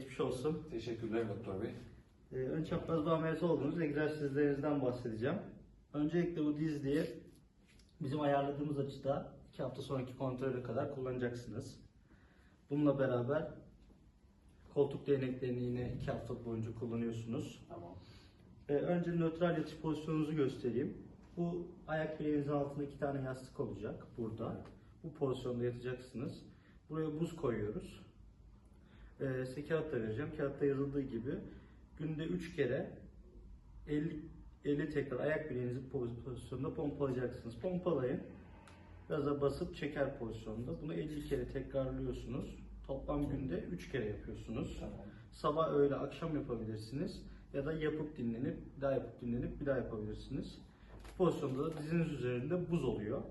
geçmiş olsun. Teşekkürler doktor bey. Ee, ön çaprazda ameliyat olduğunuz egzersizlerinizden bahsedeceğim. Öncelikle bu dizliği bizim ayarladığımız açıda 2 hafta sonraki kontrole kadar kullanacaksınız. Bununla beraber koltuk değneklerini yine 2 hafta boyunca kullanıyorsunuz. Tamam. Ee, önce nötral yatış pozisyonunuzu göstereyim. Bu ayak bileğinizin altında iki tane yastık olacak burada. Bu pozisyonda yatacaksınız. Buraya buz koyuyoruz. Ee, size kağıt da vereceğim. Kağıtta yazıldığı gibi günde 3 kere 50, 50 tekrar ayak bileğinizi poz- pozisyonda pompalayacaksınız. Pompalayın. Gaza basıp çeker pozisyonda. Bunu 50 kere tekrarlıyorsunuz. Toplam günde 3 kere yapıyorsunuz. Tamam. Sabah, öğle, akşam yapabilirsiniz. Ya da yapıp dinlenip, bir daha yapıp dinlenip bir daha yapabilirsiniz. Bu pozisyonda da diziniz üzerinde buz oluyor.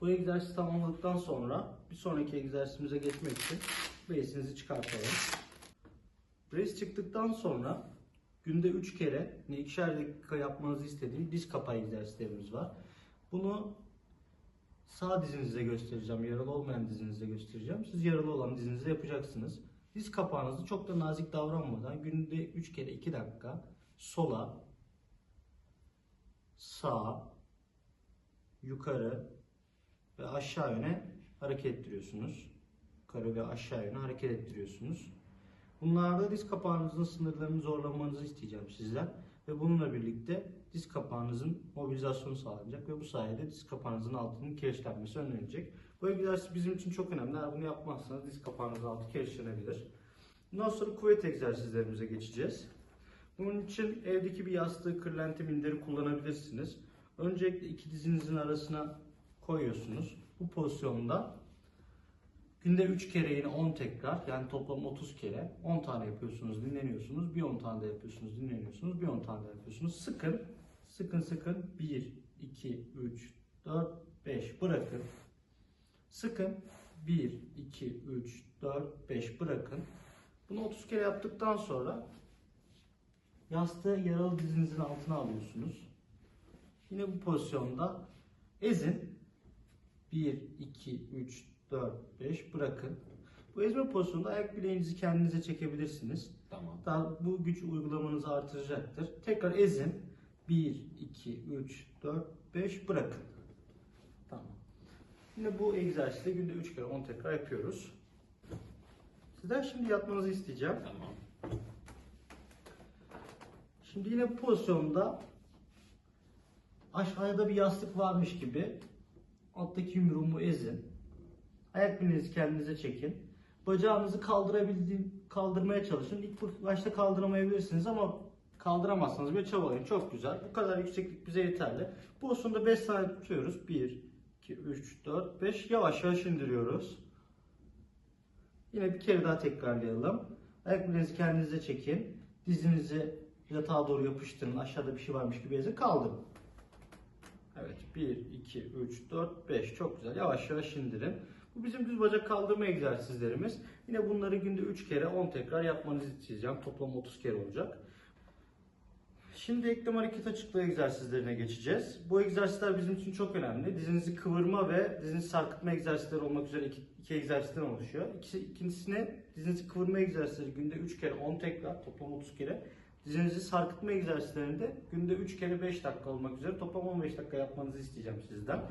Bu egzersizi tamamladıktan sonra bir sonraki egzersizimize geçmek için base'inizi çıkartalım. Base çıktıktan sonra günde 3 kere ne ikişer dakika yapmanızı istediğim diz kapağı egzersizlerimiz var. Bunu sağ dizinize göstereceğim. Yaralı olmayan dizinize göstereceğim. Siz yaralı olan dizinize yapacaksınız. Diz kapağınızı çok da nazik davranmadan günde 3 kere 2 dakika sola, sağa, yukarı ve aşağı yöne hareket ettiriyorsunuz. Yukarı ve aşağı yöne hareket ettiriyorsunuz. Bunlarda diz kapağınızın sınırlarını zorlamanızı isteyeceğim sizden. Ve bununla birlikte diz kapağınızın mobilizasyonu sağlanacak ve bu sayede diz kapağınızın altının kireçlenmesi önlenecek. Bu egzersiz bizim için çok önemli. Eğer bunu yapmazsanız diz kapağınızın altı kireçlenebilir. Bundan sonra kuvvet egzersizlerimize geçeceğiz. Bunun için evdeki bir yastığı, kırlenti, minderi kullanabilirsiniz. Öncelikle iki dizinizin arasına koyuyorsunuz. Bu pozisyonda günde 3 kere yine 10 tekrar yani toplam 30 kere 10 tane yapıyorsunuz, dinleniyorsunuz. Bir 10 tane de yapıyorsunuz, dinleniyorsunuz. Bir 10 tane de yapıyorsunuz. Sıkın, sıkın, sıkın. 1, 2, 3, 4, 5 bırakın. Sıkın. 1, 2, 3, 4, 5 bırakın. Bunu 30 kere yaptıktan sonra yastığı yaralı dizinizin altına alıyorsunuz. Yine bu pozisyonda ezin. 1, 2, 3, 4, 5 bırakın. Bu ezme pozisyonunda ayak bileğinizi kendinize çekebilirsiniz. Tamam. Daha bu güç uygulamanızı artıracaktır. Tekrar ezin. 1, 2, 3, 4, 5 bırakın. Tamam. Yine bu egzersizi günde 3 kere 10 tekrar yapıyoruz. Sizden şimdi yatmanızı isteyeceğim. Tamam. Şimdi yine bu pozisyonda aşağıda bir yastık varmış gibi alttaki yumruğumu ezin. Ayak bileğinizi kendinize çekin. Bacağınızı kaldırabildiğin kaldırmaya çalışın. İlk başta kaldıramayabilirsiniz ama kaldıramazsanız bir çabalayın. Çok güzel. Bu kadar yükseklik bize yeterli. Bu pozisyonda 5 saniye tutuyoruz. 1, 2, 3, 4, 5. Yavaş yavaş indiriyoruz. Yine bir kere daha tekrarlayalım. Ayak bileğinizi kendinize çekin. Dizinizi yatağa doğru yapıştırın. Aşağıda bir şey varmış gibi ezin. Kaldırın. Evet. 1, 2, 3, 4, 5. Çok güzel. Yavaş yavaş indirin. Bu bizim düz bacak kaldırma egzersizlerimiz. Yine bunları günde 3 kere 10 tekrar yapmanızı isteyeceğim. Toplam 30 kere olacak. Şimdi eklem hareket açıklığı egzersizlerine geçeceğiz. Bu egzersizler bizim için çok önemli. Dizinizi kıvırma ve dizinizi sarkıtma egzersizleri olmak üzere iki, iki egzersizden oluşuyor. İkisi, ikincisine dizinizi kıvırma egzersizleri günde 3 kere 10 tekrar toplam 30 kere. Dizinizi sarkıtma egzersizlerinde günde 3 kere 5 dakika olmak üzere toplam 15 dakika yapmanızı isteyeceğim sizden.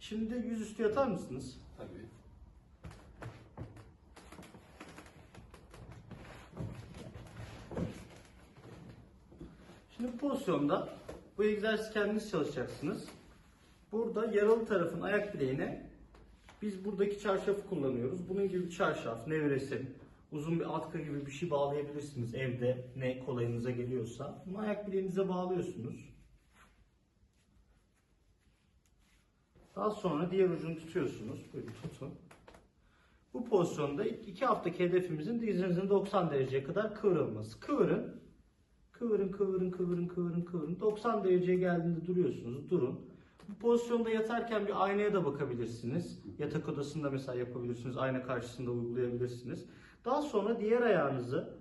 Şimdi yüzüstü yatar mısınız? Tabii. Şimdi bu pozisyonda bu egzersizi kendiniz çalışacaksınız. Burada yaralı tarafın ayak bileğine biz buradaki çarşafı kullanıyoruz. Bunun gibi çarşaf, nevresim, uzun bir atkı gibi bir şey bağlayabilirsiniz evde ne kolayınıza geliyorsa. Bunu ayak bileğinize bağlıyorsunuz. Daha sonra diğer ucunu tutuyorsunuz. Böyle tutun. Bu pozisyonda iki haftaki hedefimizin dizinizin 90 dereceye kadar kıvrılması. Kıvırın. Kıvırın, kıvırın, kıvırın, kıvırın, kıvırın. 90 dereceye geldiğinde duruyorsunuz. Durun. Bu pozisyonda yatarken bir aynaya da bakabilirsiniz. Yatak odasında mesela yapabilirsiniz. Ayna karşısında uygulayabilirsiniz. Daha sonra diğer ayağınızı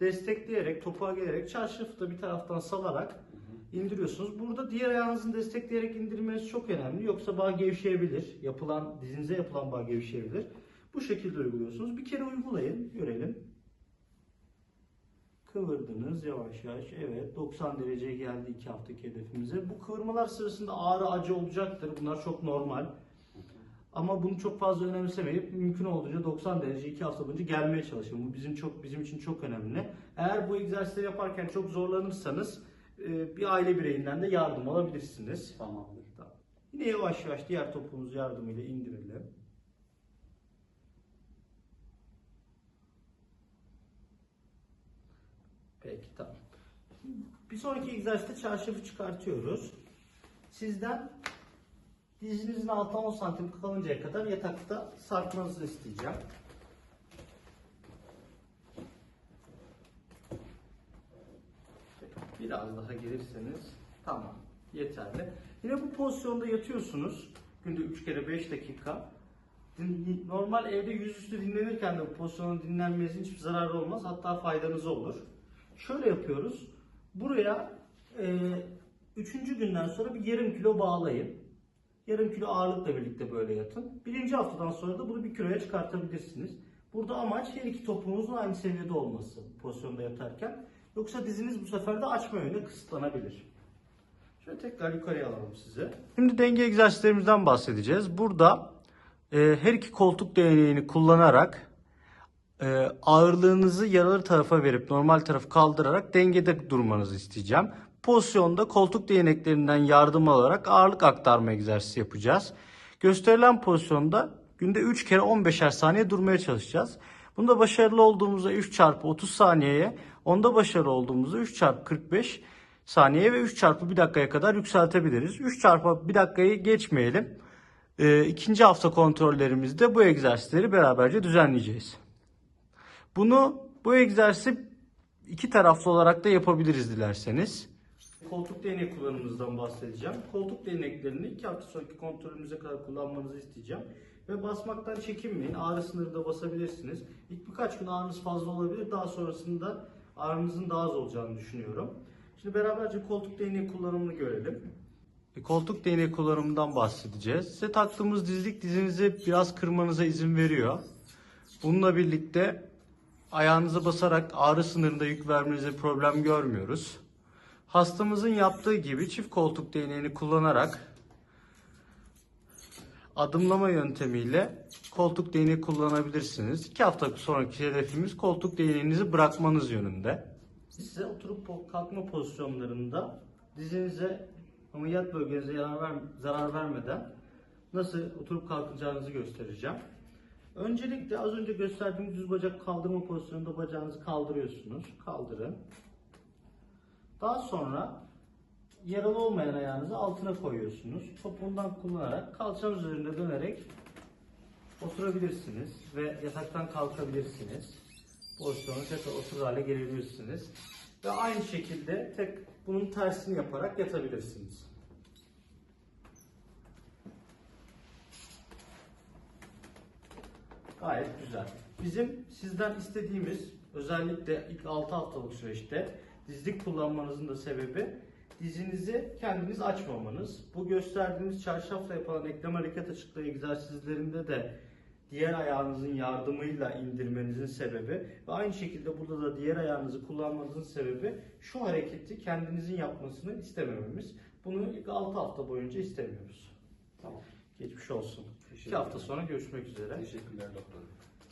destekleyerek, topuğa gelerek çarşafı bir taraftan salarak indiriyorsunuz. Burada diğer ayağınızın destekleyerek indirmeniz çok önemli. Yoksa bağ gevşeyebilir. Yapılan, dizinize yapılan bağ gevşeyebilir. Bu şekilde uyguluyorsunuz. Bir kere uygulayın, görelim. Kıvırdınız yavaş yavaş. Evet 90 dereceye geldi 2 haftaki hedefimize. Bu kıvırmalar sırasında ağrı acı olacaktır. Bunlar çok normal. Ama bunu çok fazla önemsemeyip mümkün olduğunca 90 derece 2 hafta boyunca gelmeye çalışın. Bu bizim çok bizim için çok önemli. Eğer bu egzersizleri yaparken çok zorlanırsanız e, bir aile bireyinden de yardım alabilirsiniz. Tamamdır. Tamam. Yine yavaş yavaş diğer topumuz yardımıyla indirelim. Peki tamam. Bir sonraki egzersizde çarşafı çıkartıyoruz. Sizden dizinizin altına 10 santim kalıncaya kadar yatakta sarkmanızı isteyeceğim. Biraz daha gelirseniz tamam yeterli. Yine bu pozisyonda yatıyorsunuz. Günde 3 kere 5 dakika. Normal evde yüzüstü dinlenirken de bu pozisyonun dinlenmenizin hiçbir zararı olmaz. Hatta faydanız olur. Şöyle yapıyoruz. Buraya e, üçüncü günden sonra bir yarım kilo bağlayın. Yarım kilo ağırlıkla birlikte böyle yatın. Birinci haftadan sonra da bunu bir kiloya çıkartabilirsiniz. Burada amaç her iki topuğunuzun aynı seviyede olması pozisyonda yatarken. Yoksa diziniz bu sefer de açma yönünde kısıtlanabilir. Şöyle tekrar yukarıya alalım size. Şimdi denge egzersizlerimizden bahsedeceğiz. Burada e, her iki koltuk değneğini kullanarak e, ağırlığınızı yaralı tarafa verip normal tarafı kaldırarak dengede durmanızı isteyeceğim. Pozisyonda koltuk değneklerinden yardım alarak ağırlık aktarma egzersizi yapacağız. Gösterilen pozisyonda günde 3 kere 15'er saniye durmaya çalışacağız. Bunda başarılı olduğumuzda 3 çarpı 30 saniyeye, onda başarılı olduğumuzda 3 çarpı 45 saniyeye ve 3 çarpı 1 dakikaya kadar yükseltebiliriz. 3 çarpı 1 dakikayı geçmeyelim. Ee, ikinci hafta kontrollerimizde bu egzersizleri beraberce düzenleyeceğiz. Bunu bu egzersizi iki taraflı olarak da yapabiliriz dilerseniz. Koltuk değnek kullanımımızdan bahsedeceğim. Koltuk değneklerini iki hafta sonraki kontrolümüze kadar kullanmanızı isteyeceğim. Ve basmaktan çekinmeyin. Ağrı sınırında basabilirsiniz. İlk birkaç gün ağrınız fazla olabilir. Daha sonrasında ağrınızın daha az olacağını düşünüyorum. Şimdi beraberce koltuk değneği kullanımını görelim. E, Koltuk değneği kullanımından bahsedeceğiz. Size taktığımız dizlik dizinizi biraz kırmanıza izin veriyor. Bununla birlikte ayağınıza basarak ağrı sınırında yük vermenize problem görmüyoruz. Hastamızın yaptığı gibi çift koltuk değneğini kullanarak adımlama yöntemiyle koltuk değneği kullanabilirsiniz. İki hafta sonraki hedefimiz koltuk değneğinizi bırakmanız yönünde. Size oturup kalkma pozisyonlarında dizinize ameliyat bölgenize zarar, ver, zarar vermeden nasıl oturup kalkacağınızı göstereceğim. Öncelikle az önce gösterdiğim düz bacak kaldırma pozisyonunda bacağınızı kaldırıyorsunuz. Kaldırın. Daha sonra yaralı olmayan ayağınızı altına koyuyorsunuz. Topuğundan kullanarak kalçanız üzerinde dönerek oturabilirsiniz ve yataktan kalkabilirsiniz. Pozisyonu tekrar oturur hale gelebilirsiniz. Ve aynı şekilde tek bunun tersini yaparak yatabilirsiniz. Gayet güzel. Bizim sizden istediğimiz özellikle ilk 6 haftalık süreçte dizlik kullanmanızın da sebebi dizinizi kendiniz açmamanız. Bu gösterdiğimiz çarşafla yapılan eklem hareket açıklığı egzersizlerinde de diğer ayağınızın yardımıyla indirmenizin sebebi ve aynı şekilde burada da diğer ayağınızı kullanmanızın sebebi şu hareketi kendinizin yapmasını istemememiz. Bunu ilk 6 hafta boyunca istemiyoruz. Tamam. Geçmiş olsun. Teşekkür 2 hafta sonra görüşmek üzere. Teşekkürler doktor.